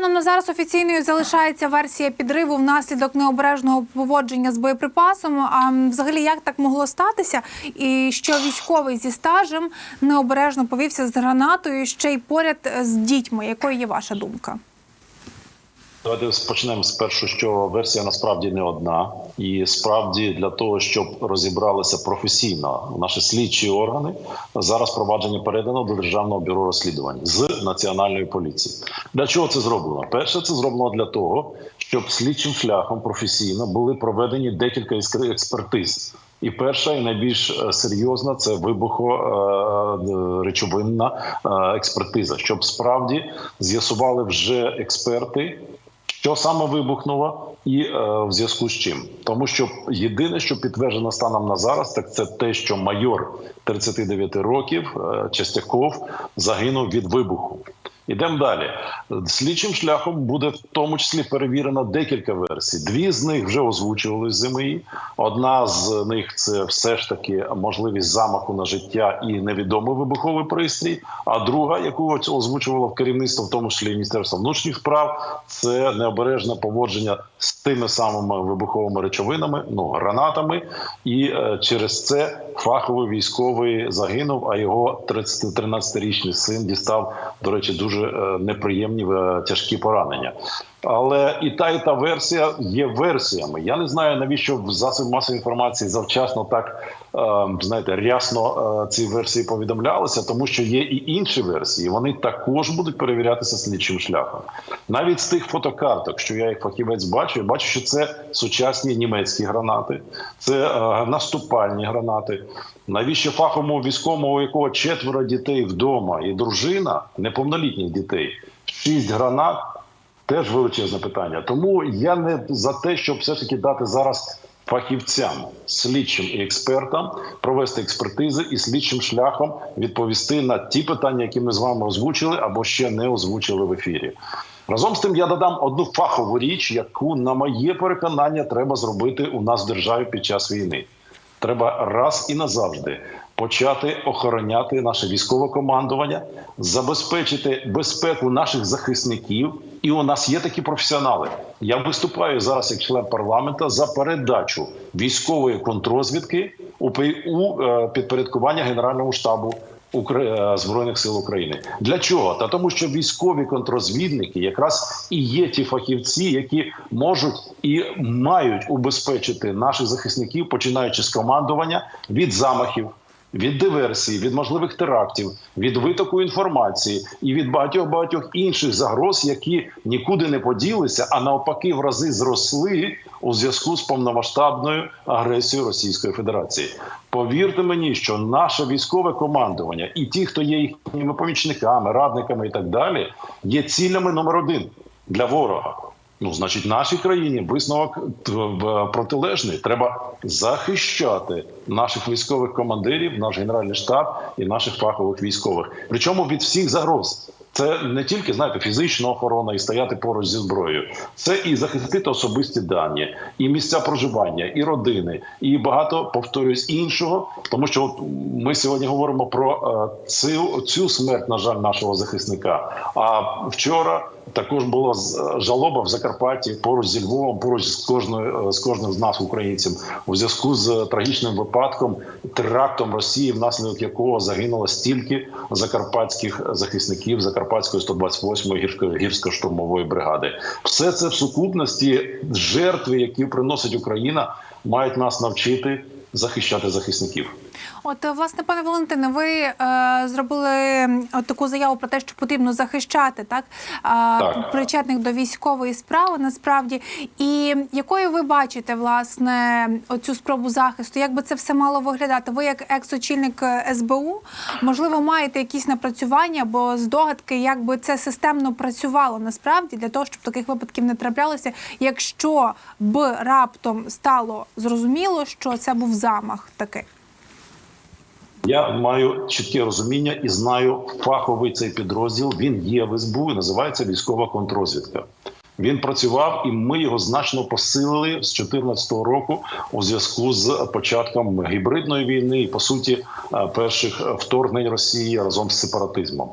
Станом на зараз офіційною залишається версія підриву внаслідок необережного поводження з боєприпасом. А взагалі як так могло статися? І що військовий зі стажем необережно повівся з гранатою ще й поряд е, з дітьми? Якою є ваша думка? Давайте почнемо з першого, що версія насправді не одна, і справді для того, щоб розібралися професійно наші слідчі органи, зараз провадження передано до державного бюро розслідувань з національної поліції. Для чого це зроблено? Перше, це зроблено для того, щоб слідчим шляхом професійно були проведені декілька експертиз. І перша, і найбільш е, серйозна це вибухоречовинна експертиза, щоб справді з'ясували вже експерти, що саме вибухнуло, і е, в зв'язку з чим, тому що єдине, що підтверджено станом на зараз, так це те, що майор 39 років е, Частяков загинув від вибуху. Ідемо далі. Слідчим шляхом буде в тому числі перевірено декілька версій. Дві з них вже озвучували ЗМІ. Одна з них це все ж таки можливість замаху на життя і невідомий вибуховий пристрій. А друга, яку озвучувало в керівництво, в тому числі Міністерство внутрішніх справ, це необережне поводження з тими самими вибуховими речовинами, ну гранатами, і е, через це фаховий військовий загинув. А його 30 13-річний син дістав, до речі, дуже е, неприємні е, тяжкі поранення. Але і та, і та версія є версіями. Я не знаю навіщо в засобі масової інформації завчасно так е, знаєте рясно е, ці версії повідомлялися, тому що є і інші версії. Вони також будуть перевірятися слідчим шляхом. Навіть з тих фотокарток, що я як фахівець бачу, я бачу, що це сучасні німецькі гранати, це е, наступальні гранати. Навіщо фаховому військовому, у якого четверо дітей вдома, і дружина неповнолітніх дітей, шість гранат. Теж величезне питання. Тому я не за те, щоб все ж таки дати зараз фахівцям, слідчим і експертам провести експертизи і слідчим шляхом відповісти на ті питання, які ми з вами озвучили або ще не озвучили в ефірі. Разом з тим я додам одну фахову річ, яку, на моє переконання, треба зробити у нас в державі під час війни. Треба раз і назавжди почати охороняти наше військове командування, забезпечити безпеку наших захисників. І у нас є такі професіонали. Я виступаю зараз як член парламента за передачу військової контрозвідки у е, підпорядкування Генеральному штабу е, Збройних сил України. Для чого? Та тому, що військові контрозвідники якраз і є ті фахівці, які можуть і мають убезпечити наших захисників, починаючи з командування від замахів. Від диверсії, від можливих терактів, від витоку інформації і від багатьох багатьох інших загроз, які нікуди не поділися, а навпаки, в рази зросли у зв'язку з повномасштабною агресією Російської Федерації. Повірте мені, що наше військове командування і ті, хто є їхніми помічниками, радниками і так далі, є цілями номер один для ворога. Ну, значить, в нашій країні висновок в- протилежний. Треба захищати наших військових командирів, наш генеральний штаб і наших фахових військових. Причому від всіх загроз. Це не тільки знаєте фізична охорона і стояти поруч зі зброєю. Це і захистити особисті дані, і місця проживання, і родини, і багато повторюсь іншого. Тому що от ми сьогодні говоримо про е, цю, цю смерть, на жаль, нашого захисника. А вчора також була з- жалоба в Закарпатті поруч зі Львовом, поруч з кожною е, з кожним з нас, українців, у зв'язку з трагічним випадком, терактом Росії, внаслідок якого загинуло стільки закарпатських захисників Закарпатської 128-ї гірсько- гірсько-штурмової бригади. Все це в сукупності жертви, які приносить Україна, мають нас навчити захищати захисників. От, е, власне, пане Валентине, ви е, зробили от таку заяву про те, що потрібно захищати так, е, Так. причетних до військової справи насправді. І якою ви бачите власне оцю спробу захисту? Як би це все мало виглядати? Ви, як екс-очільник е, СБУ, можливо, маєте якісь напрацювання або здогадки, як би це системно працювало насправді для того, щоб таких випадків не траплялося, якщо б раптом стало зрозуміло, що це був замах такий. Я маю чітке розуміння і знаю фаховий цей підрозділ. Він є в СБУ, і називається військова контрозвідка. Він працював, і ми його значно посилили з 2014 року у зв'язку з початком гібридної війни і по суті е, перших вторгнень Росії разом з сепаратизмом.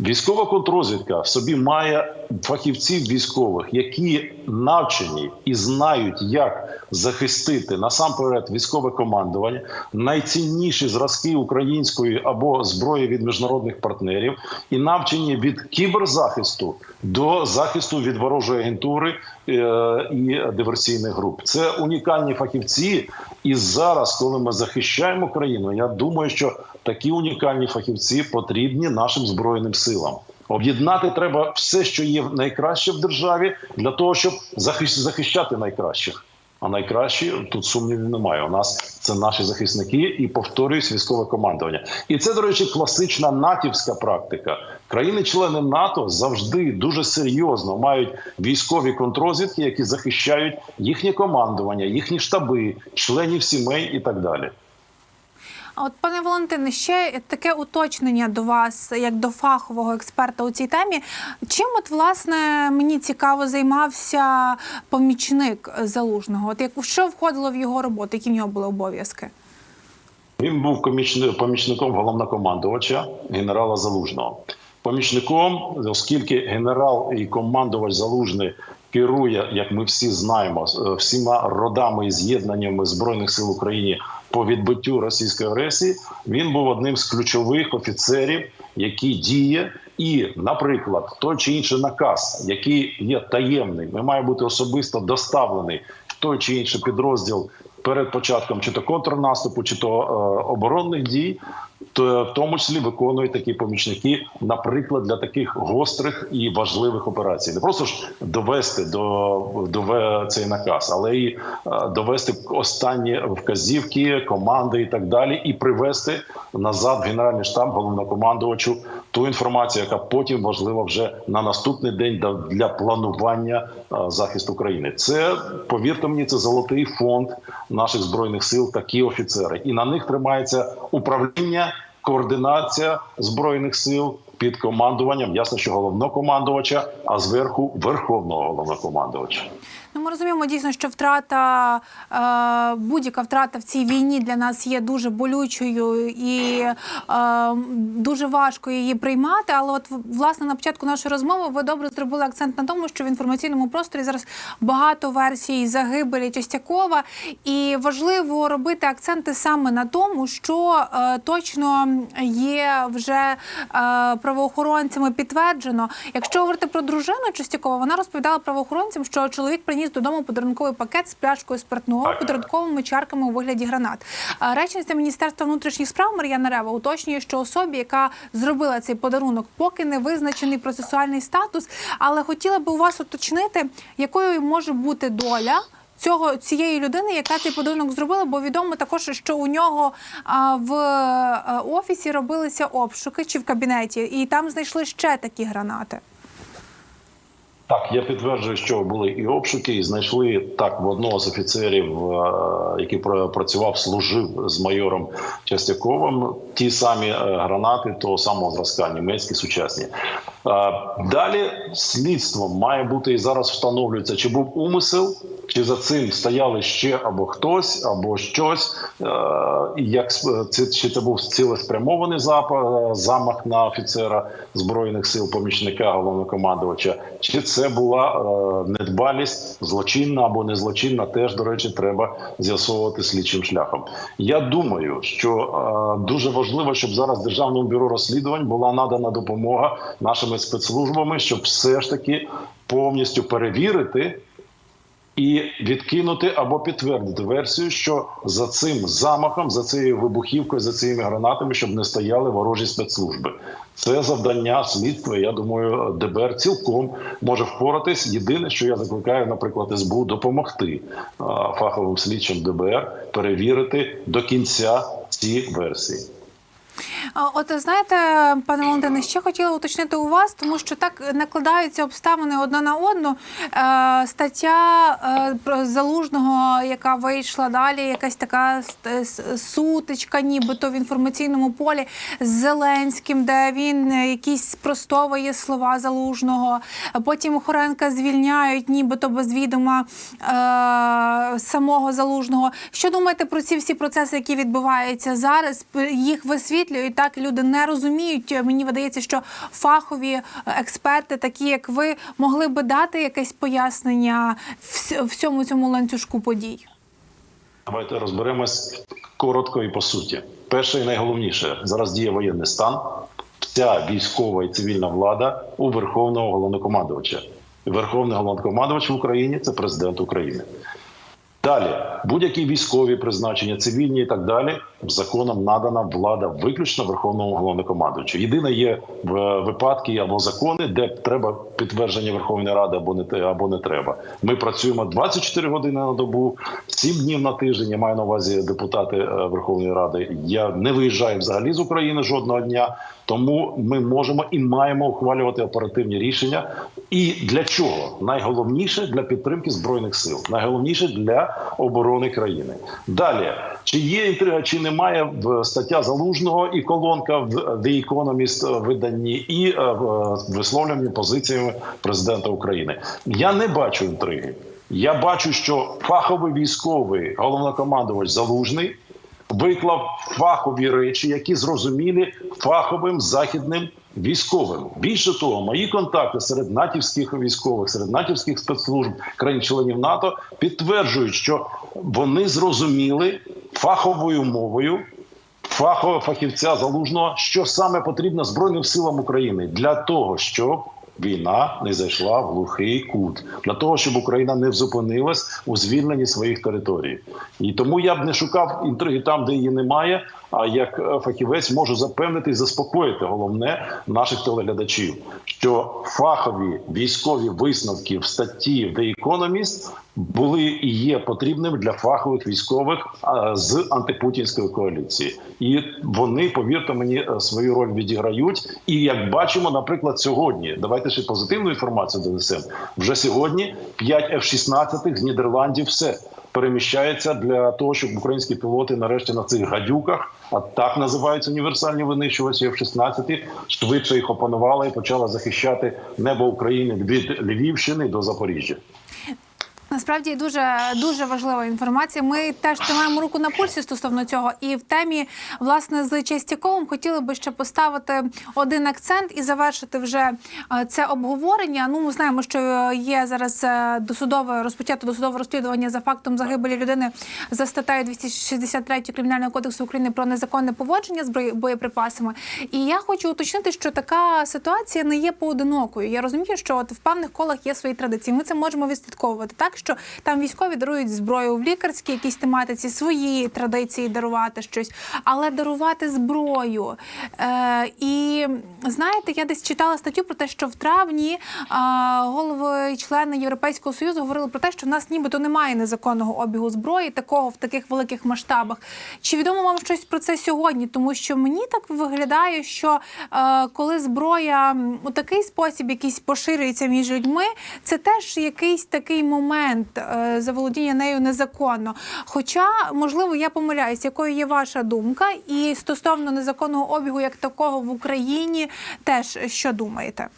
Військова контрозвідка в собі має фахівців військових, які навчені і знають, як захистити насамперед військове командування, найцінніші зразки української або зброї від міжнародних партнерів, і навчені від кіберзахисту до захисту від ворожої агентури е, і диверсійних груп. Це унікальні фахівці. І зараз, коли ми захищаємо країну, я думаю, що такі унікальні фахівці потрібні нашим збройним силам. Об'єднати треба все, що є найкраще в державі, для того, щоб захищ- захищати найкращих. А найкращі тут сумнівів немає. У нас це наші захисники і повторююсь, військове командування. І це, до речі, класична натівська практика. Країни-члени НАТО завжди дуже серйозно мають військові контрозвідки, які захищають їхнє командування, їхні штаби, членів сімей і так далі. От, пане Валентине, ще таке уточнення до вас, як до фахового експерта у цій темі. Чим, от, власне, мені цікаво займався помічник залужного? От як що входило в його роботу, які в нього були обов'язки? Він був помічником головнокомандувача генерала Залужного. Помічником, оскільки генерал і командувач Залужний керує, як ми всі знаємо, е, всіма родами і з'єднаннями збройних сил України по відбиттю російської агресії, він був одним з ключових офіцерів, який діє. І, наприклад, той чи інший наказ, який є таємний, ми має бути особисто доставлений в той чи інший підрозділ перед початком чи то контрнаступу, чи то е, оборонних дій, в тому числі виконують такі помічники, наприклад, для таких гострих і важливих операцій. Не просто ж довести до, до цей наказ, але й е, довести останні вказівки, команди і так далі, і привести назад генеральний штаб головнокомандувачу ту інформацію, яка потім важлива вже на наступний день для- планування захисту країни. Це повірте мені, це золотий фонд наших збройних сил, такі офіцери, і на них тримається управління, координація збройних сил під командуванням. Ясно, що головнокомандувача, а зверху верховного головнокомандувача. Ну, ми розуміємо дійсно, що втрата е, будь-яка втрата в цій війні для нас є дуже болючою і е, дуже важко її приймати. Але, от власне, на початку нашої розмови ви добре зробили акцент на тому, що в інформаційному просторі зараз багато версій загибелі Частякова, і важливо робити акценти саме на тому, що е, точно є вже правоохоронцями підтверджено. Якщо говорити про дружину Частякова, вона розповідала правоохоронцям, що чоловік приніс додому подарунковий пакет з пляшкою спиртного, подарунковими чарками у вигляді гранат. Речниця Міністерства внутрішніх справ Мар'яна Рева уточнює, що особі, яка зробила цей подарунок, поки не визначений процесуальний статус, але хотіла би у вас уточнити, якою може бути доля. Цього цієї людини, яка цей подарунок зробила, бо відомо також, що у нього а, в а, офісі робилися обшуки чи в кабінеті, і там знайшли ще такі гранати. Так, я підтверджую, що були і обшуки, і знайшли так в одного з офіцерів, е, який пра- працював, служив з майором Частяковим, ті самі е, гранати того самого зразка, німецькі сучасні. Е, Далі слідством має бути і зараз встановлюється, чи був умисел, чи за цим стояли ще або хтось, або щось. Е, Як це чи це був цілеспрямований замах на офіцера збройних сил, помічника головнокомандувача, чи це була е, недбалість злочинна або незлочинна, теж до речі, треба з'ясовувати слідчим шляхом. Я думаю, що е, дуже важливо, щоб зараз державному бюро розслідувань була надана допомога нашими спецслужбами, щоб все ж таки повністю перевірити. І відкинути або підтвердити версію, що за цим замахом, за цією вибухівкою, за цими гранатами, щоб не стояли ворожі спецслужби. Це завдання слідства. Я думаю, ДБР цілком може впоратись. Єдине, що я закликаю, наприклад, СБУ допомогти фаховим слідчим ДБР перевірити до кінця ці версії. От знаєте, пане Валентине, ще хотіла уточнити у вас, тому що так накладаються обставини одна на одну. Е, стаття е, про залужного, яка вийшла далі, якась така с- сутичка, нібито в інформаційному полі з Зеленським, де він е, якісь спростовує слова залужного. Потім Хоренка звільняють, нібито без відома е, самого залужного. Що думаєте про ці всі процеси, які відбуваються зараз? Їх висвітлюють? Висвітлюють. Так люди не розуміють. Мені видається, що фахові е, експерти, такі як ви, могли би дати якесь пояснення всьому цьому ланцюжку подій. Давайте розберемось коротко і по суті. Перше і найголовніше зараз діє воєнний стан. Вся військова і цивільна влада у верховного головнокомандувача. Верховний головнокомандувач в Україні це президент України. Далі будь-які військові призначення, цивільні і так далі. Законом надана влада виключно верховному головнокомандувачу. Єдине є в- випадки або закони, де треба підтвердження Верховної Ради або не або не треба. Ми працюємо 24 години на добу, 7 днів на тиждень. Я маю на увазі депутати е, Верховної Ради. Я не виїжджаю взагалі з України жодного дня. Тому ми можемо і маємо ухвалювати оперативні рішення. І для чого найголовніше для підтримки збройних сил, найголовніше для оборони країни. Далі чи є інтрига, чи немає в стаття залужного і колонка в The Economist виданні, і е, в- висловлені позиціями президента України. Я не бачу інтриги. Я бачу, що фаховий військовий головнокомандувач залужний виклав фахові речі, які зрозумілі фаховим західним військовим. Більше того, мої контакти серед натівських військових, серед натівських спецслужб країн-членів НАТО підтверджують, що вони зрозуміли фаховою мовою. Фахового фахівця залужного, що саме потрібно Збройним силам України для того, щоб війна не зайшла в глухий кут, для того, щоб Україна не зупинилась у звільненні своїх територій. І тому я б не шукав інтриги там, де її немає. А як е, фахівець можу запевнити і заспокоїти головне наших телеглядачів, що фахові військові висновки в статті в The Economist були і є потрібними для фахових військових з антипутінської коаліції, і вони, повірте мені, е, свою роль відіграють. І як бачимо, наприклад, сьогодні, давайте ще позитивну інформацію донесемо. Вже сьогодні 5 F-16 з Нідерландів все переміщається для того, щоб українські пілоти нарешті на цих гадюках, а так називаються універсальні винищувачі F-16, швидше їх опанували і почала захищати небо України від Львівщини до Запоріжжя. Насправді дуже дуже важлива інформація. Ми теж тримаємо руку на пульсі стосовно цього. І в темі власне з Чистяковим хотіли би ще поставити один акцент і завершити вже е, це обговорення. Ну, ми знаємо, що є зараз е, досудове розпочато досудове розслідування за фактом загибелі людини за статтею 263 кримінального кодексу України про незаконне поводження з боєприпасами. І я хочу уточнити, що така ситуація не є поодинокою. Я розумію, що от в певних колах є свої традиції. Ми це можемо відслідковувати так, що там військові дарують зброю в лікарській якійсь тематиці, свої традиції дарувати щось, але дарувати зброю. Е, і знаєте, я десь читала статтю про те, що в травні е, голови члени Європейського союзу говорили про те, що в нас нібито немає незаконного обігу зброї, такого в таких великих масштабах. Чи відомо вам щось про це сьогодні? Тому що мені так виглядає, що е, коли зброя у такий спосіб якийсь поширюється між людьми, це теж якийсь такий момент е, заволодіння нею незаконно. Хоча, можливо, я помиляюсь, якою є ваша думка, і стосовно незаконного обігу як такого в Україні, теж що думаєте?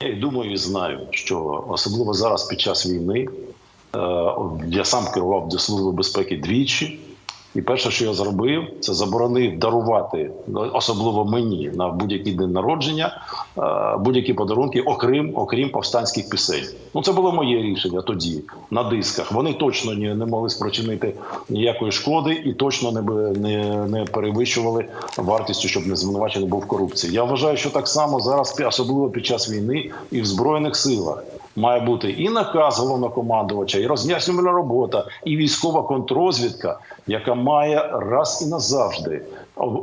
Я думаю і знаю, що особливо зараз під час війни е, я сам керував до служби безпеки двічі. І перше, що я зробив, це заборонив дарувати ну, особливо мені на будь-який день народження е, будь-які подарунки, окрім окрім повстанських пісень. Ну це було моє рішення тоді на дисках. Вони точно не, не могли спричинити ніякої шкоди і точно не, не, не перевищували вартістю, щоб не звинувачений був корупції. Я вважаю, що так само зараз, особливо під час війни, і в збройних силах. Має бути і наказ головнокомандувача, і роз'яснювальна робота, і військова контрозвідка, яка має раз і назавжди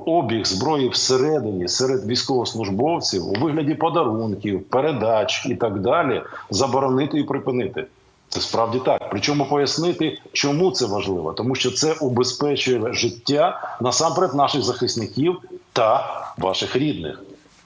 обіг зброї всередині серед військовослужбовців у вигляді подарунків, передач і так далі заборонити і припинити. Це справді так. Причому пояснити, чому це важливо, тому що це убезпечує життя насамперед наших захисників та ваших рідних.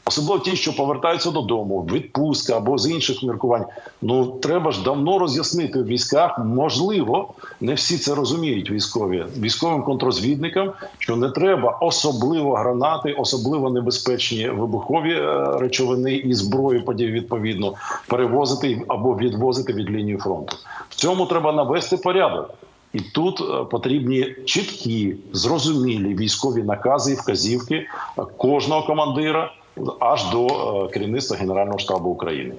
Особливо ті, що повертаються додому, відпустка або з інших міркувань. Ну треба ж давно роз'яснити в військах. Можливо, не всі це розуміють. Військові військовим контрозвідникам, що не треба особливо гранати, особливо небезпечні вибухові е, речовини і зброю подій відповідно перевозити або відвозити від лінії фронту. В цьому треба навести порядок. І тут е, потрібні чіткі, зрозумілі військові накази і вказівки е, кожного командира аж до е, керівництва Генерального штабу України.